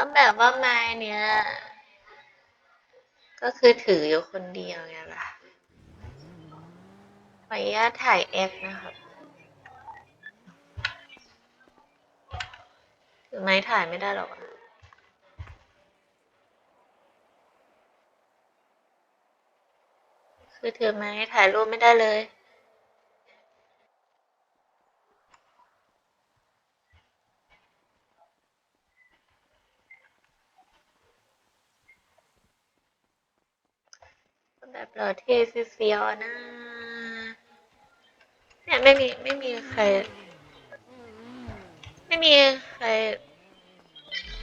ก็แบบว่าไม้เนี้ยก็คือถืออยู่คนเดียวไงล่ะขออนุญาตถ่ายเอฟนะครับถือไม้ถ่ายไม่ได้หรอกคือถือไม้ถ่ายรูปไม่ได้เลย แบบเราเท่เฟี้ยวนะ เนี่ยไม่มีไม่มีใคร ไม่มีใคร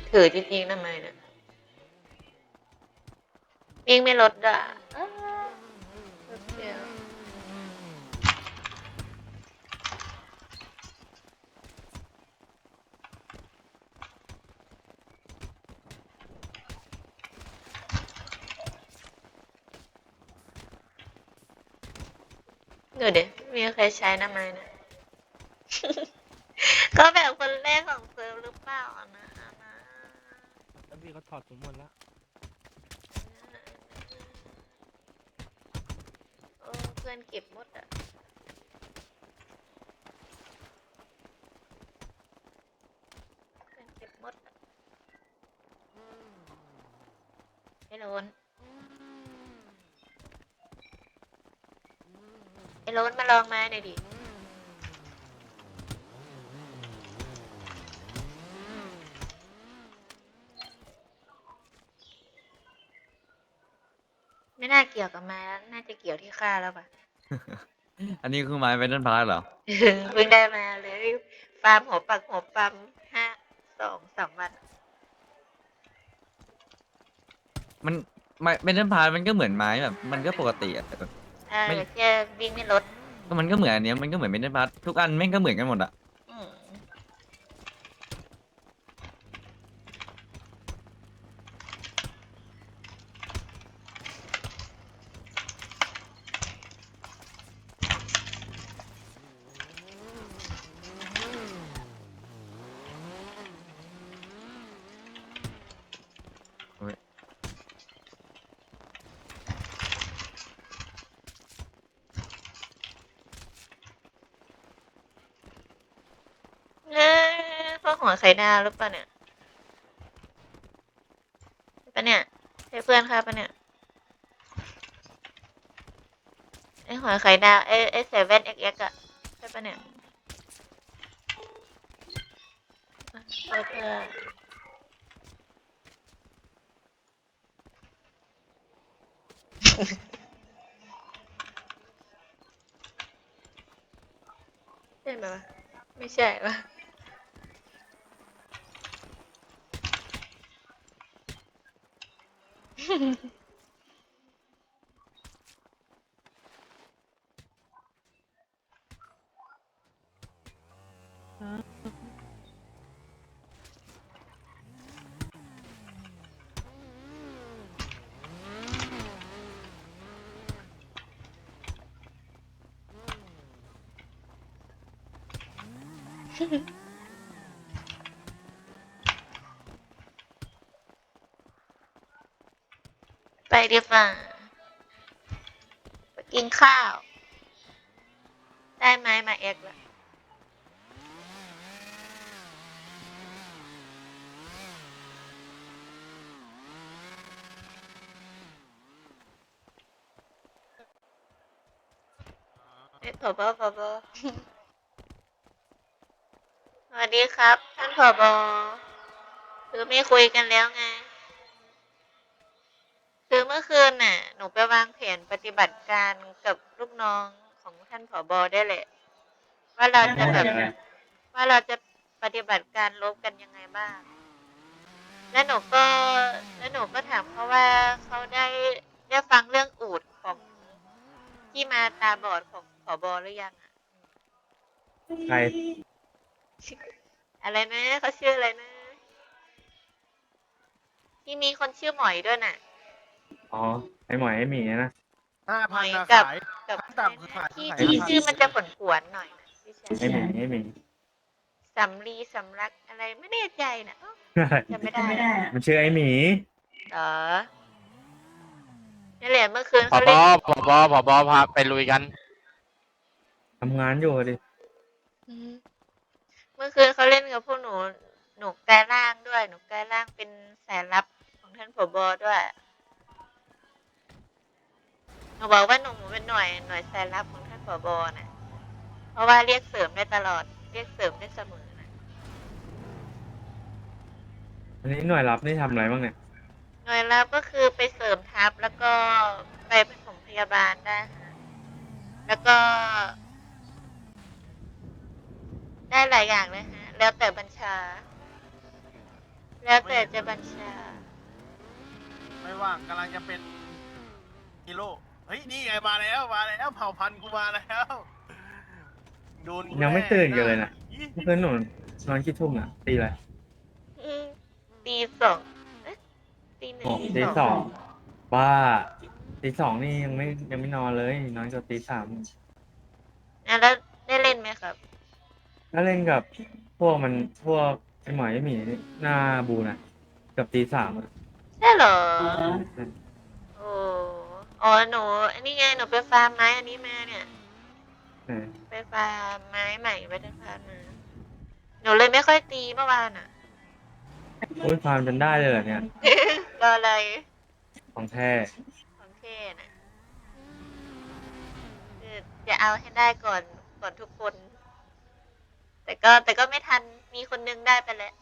ถือจริงๆทำไมเนี่ยวิ่งไม่ลดอะอ้าวเฟี้ยว ดูดิมีใครใช้น้ำไม้เนี่ยก็แบบคนแรกของเซิร์ฟหรือเปล่าอะนะอะนะแล้วพี่ก็ถอดผมหมดแล้วโอ้เพื่อนเก็บหมดอะ เพื่อนเก็บหมดอะไอ้โรนไอ้ โรนมาลองไม้หน่อยดิไม่น่าเกี่ยวกับไม้แล้วน่าจะเกี่ยวที่ค่าแล้วป่ะ อันนี้คือไม้เวนันพาร์เหรอ เพิ่งได้มาเลย ฟาร์มหัวปักหัวปั๊มห้าสองสามวัน มันไม้เวนันพาร์มันก็เหมือนไม้แบบ มันก็ปกติอะแต่แบบ เออไม่ แค่วิ่งไม่ลดก็มันก็เหมือนอันเนี้ยมันก็เหมือนเวนันพาร์ทุกอันแม่งก็เหมือนกันหมดอะ อืมเอ้ย พวกหัวไข่ดาวหรือเปล่าเนี่ยใช่ปะเนี่ยใช่เพื่อนค่ะปะเนี่ยไอหัวไข่ดาวไอไอเซเว่นเอ็กเอ็กอะใช่ปะเนี่ยอะใช่เพื่อนใช่ไหมวะไม่ใช่วะ Mm-hmm. ไปดีกว่าไปกินข้าว ได้ไหมมาเอ็กละเอ๊ะผบผบสวัสดีครับ ท่านผบคือไม่คุยกันแล้วไง เมื่อคืนน่ะ หนูไปวางแผนปฏิบัติการกับลูกน้องของท่านผอบอได้แหละ ว่าเราจะแบบว่าเราจะปฏิบัติการลบกันยังไงบ้าง แล้วหนูก็แล้วหนูก็ถามเขาว่าเขาได้ได้ฟังเรื่องอูดของที่มาตาบอดของผอบอหรือยังอะใครอะไรนะเขาชื่ออะไรนะที่มีคนชื่อหมอยด้วยน่ะ อ๋อ ไอหมอยไอหมีนะ ห้าหมพัอนยนะกับ ขาย กับขั้นต่ำคือขายที่ขายที่ขายชื่อมันจะผลผวนๆหน่อยนะที่ใช่ไอหมีไอหมี สำลีสำรักอะไรไม่แน่ใจนะเอ้าจำไม่ได้มันชื่อไอหมี เหรอนี่แหละเมื่อคืนผอเขาบเล่นผอบผอบพาไปลุยกัน ทำงานอยู่ดิ อืมเมื่อคืนเขาเล่นกับพวกหนู หนูกลายร่างด้วย หนูกลายร่างเป็นสายลับของท่านผบด้วย หนูบอกว่าหนูเป็นหน่วยหน่วยสายลับของท่านผบน่ะเพราะว่าเรียกเสริมได้ตลอด เรียกเสริมได้เสมอนะอันนี้หน่วยรับนี่ทำอะไรบ้างเนี่ย หน่วยลับก็คือไปเสริมทัพแล้วก็ไปผสมพยาบาลได้ค่ะแล้วก็ ได้หลายอย่างเลยฮะแล้วแต่บัญชา แล้วแต่จะบัญชา ไม่ว่างกำลังจะเป็นฮีโร่ เฮ้ยนี่ไงมาแล้วมาแล้วเผ่าพันธุ์กูมาแล้วโดนกูยังไม่แตื่นกันเลยนะอี๋เมื่อคืนหนูนอนกี่ทุ่มอะตีอะไรอืมตีสองเอ๊ะตีหนึ่งอ๋อตีสองบ้าตีสองนี่ยังไม่ยังไม่นอนเลยนอนจนตีสามอะแล้วได้เล่นไหมครับ ถ้าเล่นกับพวกมันพวกไอหมอยไอหมีหน้าบูนะเกับตีสามอะใช่เหรอโอ้ อ๋อหนูอันนี้ไงหนูไปฟาร์มไม้อันนี้มาเนี่ยเออไปฟาร์มไม้ใหม่ไปทันฟาร์มมาหนูเลยไม่ค่อยตีเมื่อวานอะ โอ้ยพานจนได้เลยเหรอเนี่ย รออะไรของแท้ ของเท่น่ะคือจะเอาให้ได้ก่อนก่อนทุกคน แต่ก็แต่ก็ไม่ทันมีคนนึงได้ไปแล้ว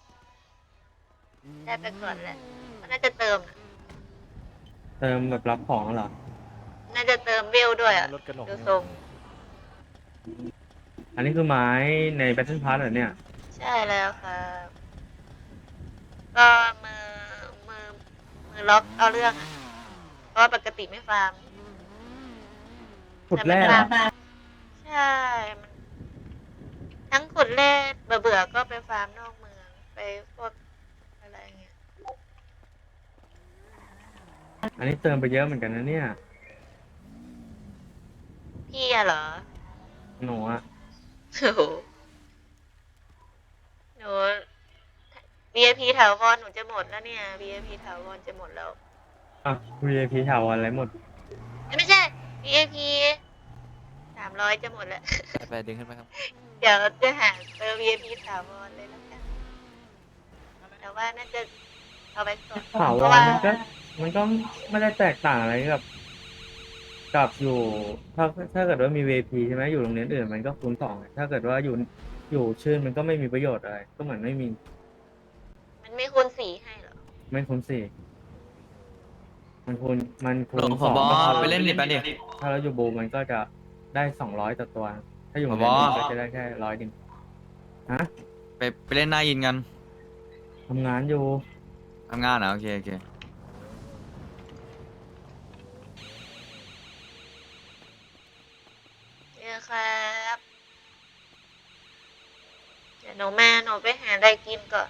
ได้ไปก่อนแล้วก็น่าจะเติมนะเติมแบบรับของเหรอน่าจะเติมเวลด้วยอะรถกระหนกดูทรงอันนี้คือไม้ใน Battle Pass เหรอเนี่ย ใช่แล้วครับก็มือมือมือล็อกเอาเรื่องอะเพราะว่าปกติไม่ฟาร์ม ขุดแร่เหรอใช่มันทั้งขุดแร่เบื่อเบื่อๆก็ไปฟาร์มนอกเมือง ไปพวกอะไรเงี้ย อันนี้เติมไปเยอะเหมือนกันนะเนี่ย พี่อะเหรอ หนูอะโอ้โหหนู VIP ถาวรหนูจะหมดแล้วเนี่ย VIP ถาวรจะหมดแล้ว อะ VIP ถาวรอะไรหมดเอ้ยไม่ใช่ VIP สามร้อยจะหมดแล้ว ไปดึงขึ้นไปครับ เดี๋ยวจะหาเติม VIP ถาวรเลยแล้วกันแต่ว่าน่าจะเอาไปก่อนถาวเพรราะว่ามันก็ มันก็ไม่ได้แตกต่างอะไรกับ กับอยู่ถ้าถ้าเกิดว่ามี VIP ใช่ไหมอยู่โรงเรียนอื่นมันก็คูณสองถ้าเกิดว่าอยู่อยู่ชื่นมันก็ไม่มีประโยชน์อะไร ก็เหมือนไม่มีมันไม่คูณสีให้เหรอไม่คูณสี่มันคูณมันคูหลณวงสผองบก็พอไปเล่นดิไปดิ ถ้าเราอยู่บูมันก็จะได้สองร้อยต่อตัว ถ้าอยู่โรงผเรียบนอื่นก็จะได้แค่ร้อยดิงฮะไปไปเล่นหน้ายินกันทำงานอยู่ทำงานเหรอโอเคโอเค ครับ เดี๋ยวหนูมาหนูไปหาอะไรกินก่อน